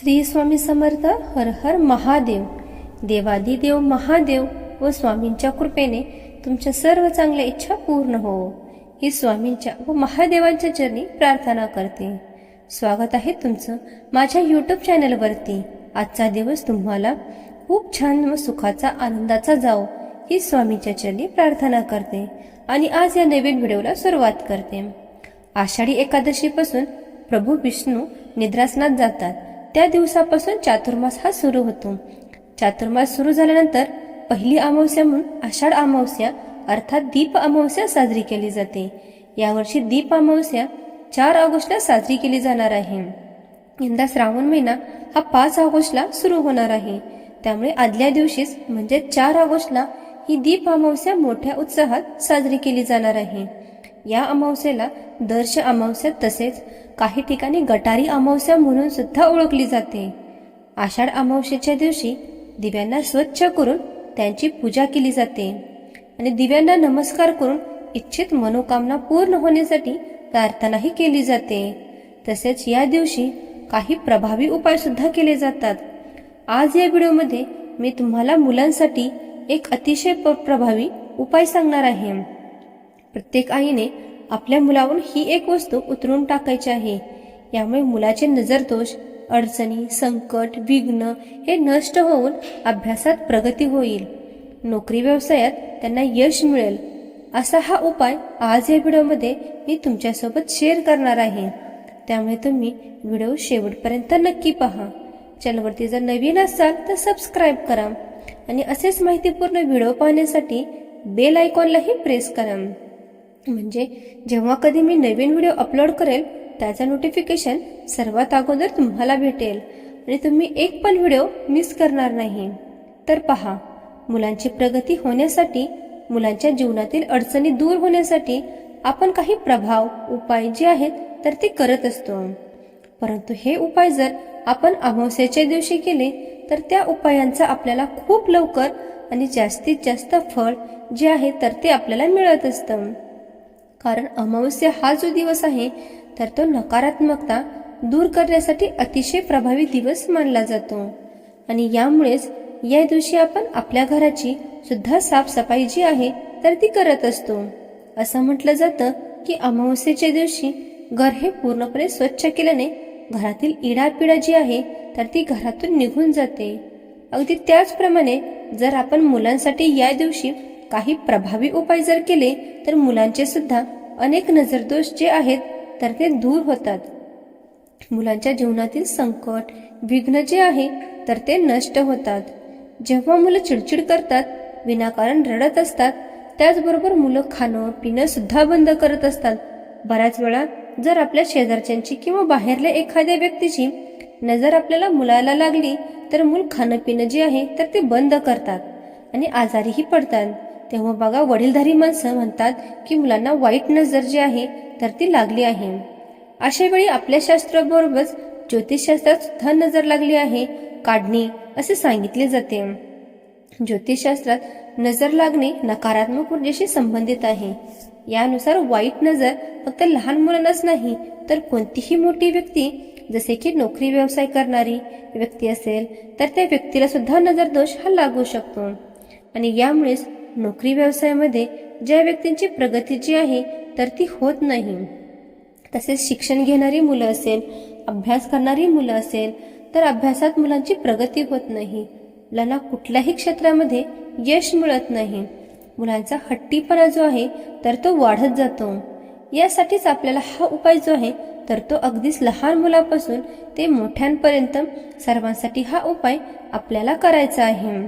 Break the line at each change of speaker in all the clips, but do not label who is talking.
श्री स्वामी समर्थ हर हर महादेव. देवादिदेव महादेव व स्वामींच्या कृपेने तुमच्या सर्व चांगल्या इच्छा पूर्ण हो. ही स्वामींच्या व महादेवांच्या चरणी प्रार्थना करते. स्वागत आहे तुमचं माझ्या यूट्यूब चॅनलवरती आजचा दिवस तुम्हाला खूप छान व सुखाचा आनंदाचा जाओ ही स्वामींच्या चरणी प्रार्थना करते आणि आज या नवीन व्हिडिओला सुरुवात करते. आषाढी एकादशीपासून प्रभू विष्णू निद्रासनात जातात. त्या दिवसापासून चातुर्मास हा सुरू होतो. चातुर्मास सुरू झाल्यानंतर पहिली अमावस्या म्हणून आषाढ अमावस्या अर्थात दीप अमावस्या साजरी केली जाते. यावर्षी दीप अमावस्या चार ऑगस्टला साजरी केली जाणार आहे. यंदा श्रावण महिना हा पाच ऑगस्टला सुरू होणार आहे. त्यामुळे आदल्या दिवशीच म्हणजे चार ऑगस्टला ही दीप अमावस्या मोठ्या उत्साहात साजरी केली जाणार आहे. या अमावस्येला दर्श अमावस्या तसेच काही ठिकाणी गटारी अमावस्या म्हणून सुद्धा ओळखली जाते. आषाढ अमावस्येच्या दिवशी दिव्यांना स्वच्छ करून त्यांची पूजा केली जाते. आणि दिव्यांना नमस्कार करून इच्छित मनोकामना पूर्ण होण्यासाठी प्रार्थनाही केली जाते. तसेच या दिवशी काही प्रभावी उपाय सुद्धा केले जातात. आज या व्हिडिओमध्ये मी तुम्हाला मुलांसाठी एक अतिशय प- प्रभावी उपाय सांगणार आहे. प्रत्येक आईने आपल्या मुलावरून ही एक वस्तू उतरून टाकायची आहे. यामुळे मुलाचे नजरदोष अडचणी संकट विघ्न हे नष्ट होऊन अभ्यासात प्रगती होईल. नोकरी व्यवसायात त्यांना यश मिळेल. असा हा उपाय आज या व्हिडिओमध्ये मी तुमच्यासोबत शेअर करणार आहे. त्यामुळे तुम्ही व्हिडिओ शेवटपर्यंत नक्की पहा. चॅनलवरती जर नवीन असाल तर सबस्क्राईब करा आणि असेच माहितीपूर्ण व्हिडिओ पाहण्यासाठी बेल आयकॉनलाही प्रेस करा. म्हणजे जेव्हा कधी मी नवीन व्हिडिओ अपलोड करेल त्याचं नोटिफिकेशन सर्वात अगोदर तुम्हाला भेटेल. आणि तुम्ही एक पण व्हिडिओ मिस करणार नाही. तर पहा मुलांची प्रगती होण्यासाठी मुलांच्या जीवनातील अडचणी दूर होण्यासाठी आपण काही प्रभाव उपाय जे आहेत तर ते करत असतो. परंतु हे उपाय जर आपण अमावस्येच्या दिवशी केले तर त्या उपायांचा आपल्याला खूप लवकर आणि जास्तीत जास्त फळ जे आहे तर ते आपल्याला मिळत असतं. कारण अमावस्या हा जो दिवस आहे तर तो नकारात्मकता दूर करण्यासाठी अतिशय प्रभावी दिवस मानला जातो. आणि यामुळेच या दिवशी आपण आपल्या घराची सुद्धा साफसफाई जी आहे तर ती करत असतो. असं म्हटलं जातं की अमावस्येच्या दिवशी घर हे पूर्णपणे स्वच्छ केल्याने घरातील इडापिडा जी आहे तर ती घरातून निघून जाते. अगदी त्याचप्रमाणे जर आपण मुलांसाठी या दिवशी काही प्रभावी उपाय जर केले तर मुलांचे सुद्धा अनेक नजरदोष जे आहेत तर ते दूर होतात. मुलांच्या जीवनातील संकट विघ्न जे आहे तर ते नष्ट होतात. जेव्हा मुलं चिडचिड करतात विनाकारण रडत असतात त्याचबरोबर मुलं खाणं पिणं सुद्धा बंद करत असतात. बऱ्याच वेळा जर आपल्या शेजारच्यांची किंवा बाहेरल्या एखाद्या व्यक्तीची नजर आपल्याला मुलाला लागली तर मूल खाणं पिणं जे आहे तर ते बंद करतात आणि आजारीही पडतात. तेव्हा बघा वडीलधारी माणसं म्हणतात की मुलांना वाईट नजर जी आहे तर ती लागली आहे. अशा वेळी आपल्या शास्त्राबरोबरच ज्योतिषशास्त्रात सुद्धा नजर लागली आहे काढणे असे सांगितले जाते. ज्योतिषशास्त्रात नजर लागणे नकारात्मक ऊर्जेशी संबंधित आहे. यानुसार वाईट नजर फक्त लहान मुलांनाच नाही तर कोणतीही मोठी व्यक्ती जसे की नोकरी व्यवसाय करणारी व्यक्ती असेल तर त्या व्यक्तीला सुद्धा नजरदोष हा लागू शकतो. आणि यामुळेच नोकरी व्यवसायामध्ये ज्या व्यक्तींची प्रगती जी आहे तर ती होत नाही. तसेच शिक्षण घेणारी मुलं असेल अभ्यास करणारी मुलं असेल तर अभ्यासात मुलांची प्रगती होत नाही. मुलांना कुठल्याही क्षेत्रामध्ये यश मिळत नाही. मुलांचा हट्टीपणा जो आहे तर तो वाढत जातो. यासाठीच आपल्याला हा उपाय जो आहे तर तो अगदीच लहान मुलापासून ते मोठ्यांपर्यंत सर्वांसाठी हा उपाय आपल्याला करायचा आहे.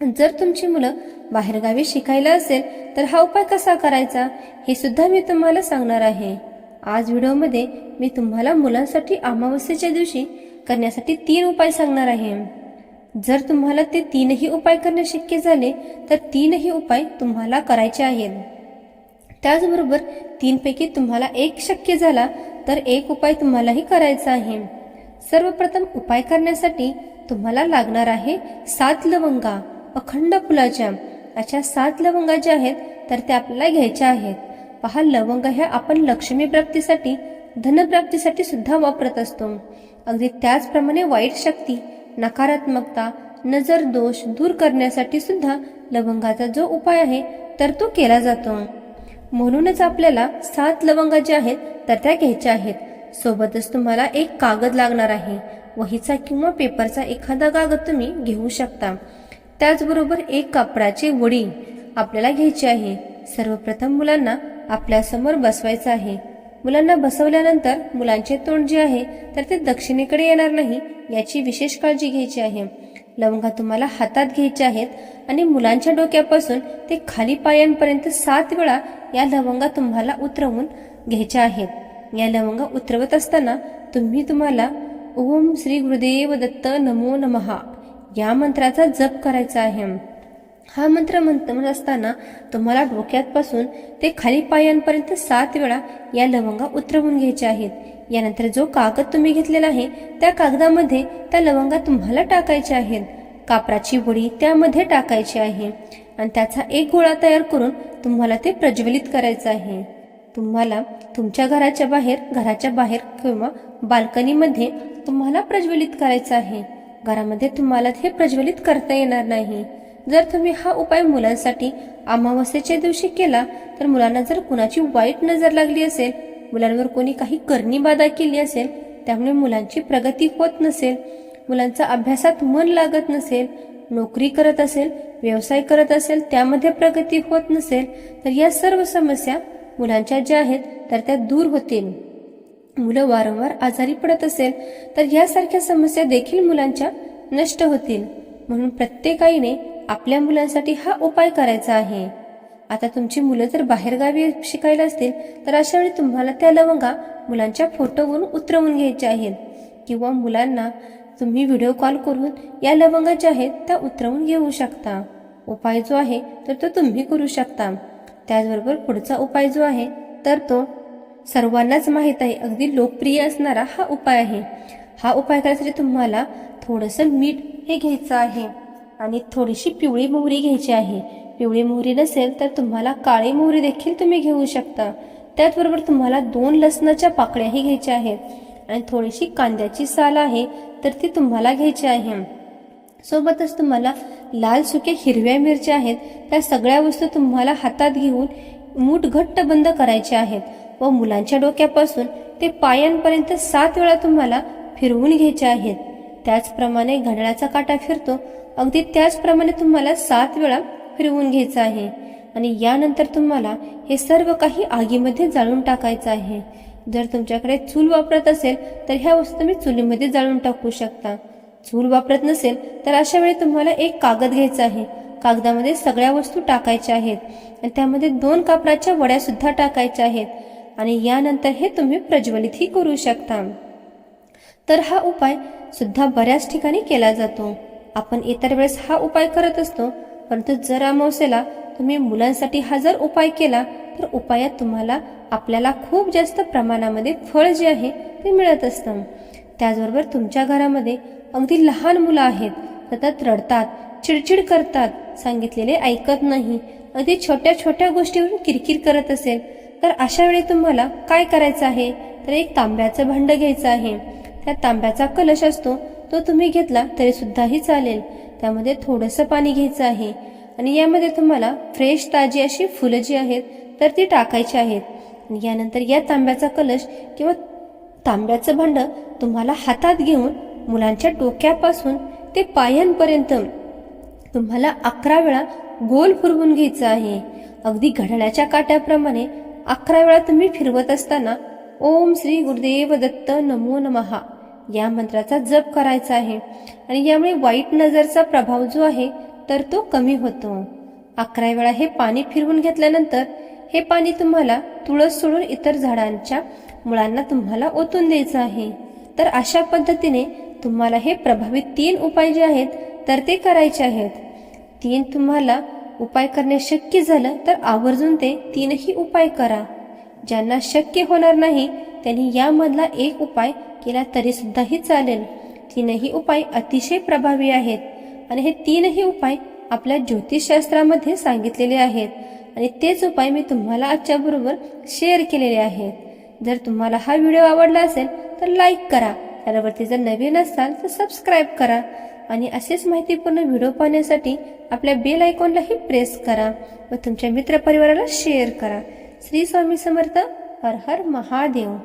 जर तुमची मुलं बाहेरगावी शिकायला असेल तर हा उपाय कसा करायचा? हे सुद्धा मी तुम्हाला सांगणार आहे. आज व्हिडिओमध्ये मी तुम्हाला मुलांसाठी अमावस्येच्या दिवशी करण्यासाठी तीन उपाय सांगणार आहे. जर तुम्हाला ते तीनही उपाय करणे शक्य झाले तर तीनही उपाय तुम्हाला करायचे आहेत. त्याचबरोबर तीनपैकी तुम्हाला एक शक्य झाला तर एक उपाय तुम्हालाही करायचा आहे. सर्वप्रथम उपाय करण्यासाठी तुम्हाला लागणार आहे सात लवंगा. अखंड फुलाच्या अशा सात लवंगा ज्या आहेत तर त्या आपल्याला घ्यायच्या आहेत. पहा लवंग ह्या आपण लक्ष्मी प्राप्तीसाठी धनप्राप्तीसाठी सुद्धा वापरत असतो. अगदी त्याचप्रमाणे वाईट शक्ती नकारात्मकता नजर दोष दूर करण्यासाठी सुद्धा लवंगाचा जो उपाय आहे तर तो केला जातो. म्हणूनच आपल्याला सात लवंगा ज्या आहेत तर त्या घ्यायच्या आहेत. सोबतच तुम्हाला एक कागद लागणार आहे. वहीचा किंवा पेपरचा एखादा कागद तुम्ही घेऊ शकता. त्याचबरोबर एक कापडाची वडी आपल्याला घ्यायची आहे. सर्वप्रथम मुलांना आपल्यासमोर बसवायचं आहे. मुलांना बसवल्यानंतर मुलांचे तोंड जे आहे तर ते दक्षिणेकडे येणार नाही याची विशेष काळजी घ्यायची आहे. लवंगा तुम्हाला हातात घ्यायच्या आहेत आणि मुलांच्या डोक्यापासून ते खाली पायांपर्यंत सात वेळा या लवंगा तुम्हाला उतरवून घ्यायच्या आहेत. या लवंगा उतरवत असताना तुम्ही तुम्हाला ओम श्री गुरुदेव दत्त नमो नमहा या मंत्राचा जप करायचा आहे. हा मंत्र म्हणत असताना तुम्हाला डोक्यातपासून ते खाली पायांपर्यंत सात वेळा या लवंगा उतरवून घ्यायच्या आहेत. यानंतर जो कागद तुम्ही घेतलेला आहे त्या कागदामध्ये त्या लवंगा तुम्हाला टाकायच्या आहेत. कापराची वडी त्यामध्ये टाकायची आहे. आणि त्याचा एक गोळा तयार करून तुम्हाला ते प्रज्वलित करायचं आहे. तुम्हाला तुमच्या घराच्या बाहेर घराच्या बाहेर किंवा बाल्कनीमध्ये तुम्हाला प्रज्वलित करायचं आहे. घरामध्ये तुम्हाला हे प्रज्वलित करता येणार नाही. जर तुम्ही हा उपाय मुलांसाठी अमावस्येच्या दिवशी केला तर मुलांना जर कुणाची वाईट नजर लागली असेल मुलांवर कोणी काही करणी बाधा केली असेल त्यामुळे मुलांची प्रगती होत नसेल मुलांचा अभ्यासात मन लागत नसेल नोकरी करत असेल व्यवसाय करत असेल त्यामध्ये प्रगती होत नसेल तर या सर्व समस्या मुलांच्या ज्या आहेत तर त्या दूर होतील. मुलं वारंवार आजारी पडत असेल तर यासारख्या समस्या देखील मुलांच्या नष्ट होतील. म्हणून प्रत्येक आईने आपल्या मुलांसाठी हा उपाय करायचा आहे. आता तुमची मुलं जर बाहेरगावी शिकायला असतील तर अशा वेळी तुम्हाला त्या लवंगा मुलांच्या फोटोवरून उतरवून घ्यायच्या आहेत. किंवा मुलांना तुम्ही व्हिडिओ कॉल करून या लवंगा ज्या आहेत त्या उतरवून घेऊ शकता. उपाय जो आहे तर तो तुम्ही करू शकता. त्याचबरोबर पुढचा उपाय जो आहे तर तो सर्वांनाच माहीत आहे. अगदी लोकप्रिय असणारा हा उपाय आहे. हा उपाय करायसाठी तुम्हाला थोडंसं मीठ हे घ्यायचं आहे आणि थोडीशी पिवळी मोहरी घ्यायची आहे. पिवळी मोहरी नसेल तर तुम्हाला काळी मोहरी देखील तुम्ही घेऊ शकता. त्याचबरोबर तुम्हाला दोन लसणाच्या पाकळ्याही घ्यायच्या आहेत. आणि थोडीशी कांद्याची साल आहे तर ती तुम्हाला घ्यायची आहे. सोबतच तुम्हाला लाल सुक्या हिरव्या मिरच्या आहेत. त्या सगळ्या वस्तू तुम्हाला हातात घेऊन मूठ घट्ट बंद करायचे आहेत. व मुलांच्या डोक्यापासून ते पायांपर्यंत सात वेळा तुम्हाला फिरवून घ्यायचे आहेत. त्याचप्रमाणे घड्याळाचा काटा फिरतो अगदी त्याचप्रमाणे तुम्हाला सात वेळा फिरवून घ्यायचं आहे. आणि यानंतर तुम्हाला हे सर्व काही आगीमध्ये जाळून टाकायचं आहे. जर तुमच्याकडे चूल वापरत असेल तर ह्या वस्तू तुम्ही चुलीमध्ये जाळून टाकू शकता. चूल वापरत नसेल तर अशा वेळी तुम्हाला एक कागद घ्यायचा आहे. कागदामध्ये सगळ्या वस्तू टाकायच्या आहेत. आणि त्यामध्ये दोन कापडाच्या वड्या सुद्धा टाकायच्या आहेत. आणि यानंतर हे तुम्ही प्रज्वलितही करू शकता. तर हा उपाय सुद्धा बऱ्याच ठिकाणी केला जातो. आपण इतर वेळेस हा उपाय करत असतो परंतु जर अमावस्येला तुम्ही मुलांसाठी हा जर उपाय केला तर उपायात तुम्हाला आपल्याला खूप जास्त प्रमाणामध्ये फळ जे आहे ते मिळत असतं. त्याचबरोबर तुमच्या घरामध्ये अगदी लहान मुलं आहेत सतत रडतात चिडचिड करतात सांगितलेले ऐकत नाही अगदी छोट्या छोट्या गोष्टीवरून किरकिर करत असेल तर अशा वेळी तुम्हाला काय करायचं आहे? तर एक तांब्याचं भांड घ्यायचं आहे. त्या तांब्याचा कलश असतो तो तुम्ही घेतला तरी सुद्धाही चालेल. त्यामध्ये थोडंसं पाणी घ्यायचं आहे. आणि यामध्ये तुम्हाला फ्रेश ताजी अशी फुलं जी आहेत तर ती टाकायची आहेत. आणि यानंतर या तांब्याचा कलश किंवा तांब्याचं भांड तुम्हाला हातात घेऊन मुलांच्या डोक्यापासून ते पायांपर्यंत तुम्हाला अकरा वेळा गोल फिरवून घ्यायचं आहे. अगदी घड्याळाच्या काट्याप्रमाणे अकरा वेळा तुम्ही फिरवत असताना ओम श्री गुरुदेव दत्त नमो नमहा या मंत्राचा जप करायचा आहे. आणि यामुळे वाईट नजरचा प्रभाव जो आहे तर तो कमी होतो. अकरा वेळा हे पाणी फिरवून घेतल्यानंतर हे पाणी तुम्हाला तुळस सोडून इतर झाडांच्या मुळांना तुम्हाला ओतून द्यायचं आहे. तर अशा पद्धतीने तुम्हाला हे प्रभावित तीन उपाय जे आहेत तर ते करायचे आहेत. तीन तुम्हाला उपाय करणे शक्य झालं तर आवर्जून ते तीनही उपाय करा. ज्यांना शक्य होणार नाही त्यांनी यामधला एक उपाय केला तरी सुद्धाही चालेल. तीनही उपाय अतिशय प्रभावी आहेत आणि हे तीनही उपाय आपल्या ज्योतिषशास्त्रामध्ये सांगितलेले आहेत आणि तेच उपाय मी तुम्हाला आजच्या बरोबर शेअर केलेले आहेत. जर तुम्हाला हा व्हिडिओ आवडला असेल तर लाईक करा. त्यावरती जर नवीन असाल तर सबस्क्राईब करा. आणि असेच माहितीपूर्ण व्हिडिओ पाहण्यासाठी आपल्या बेल आयकॉनलाही प्रेस करा व तुमच्या मित्रपरिवाराला शेअर करा. श्री स्वामी समर्थ हर हर महादेव.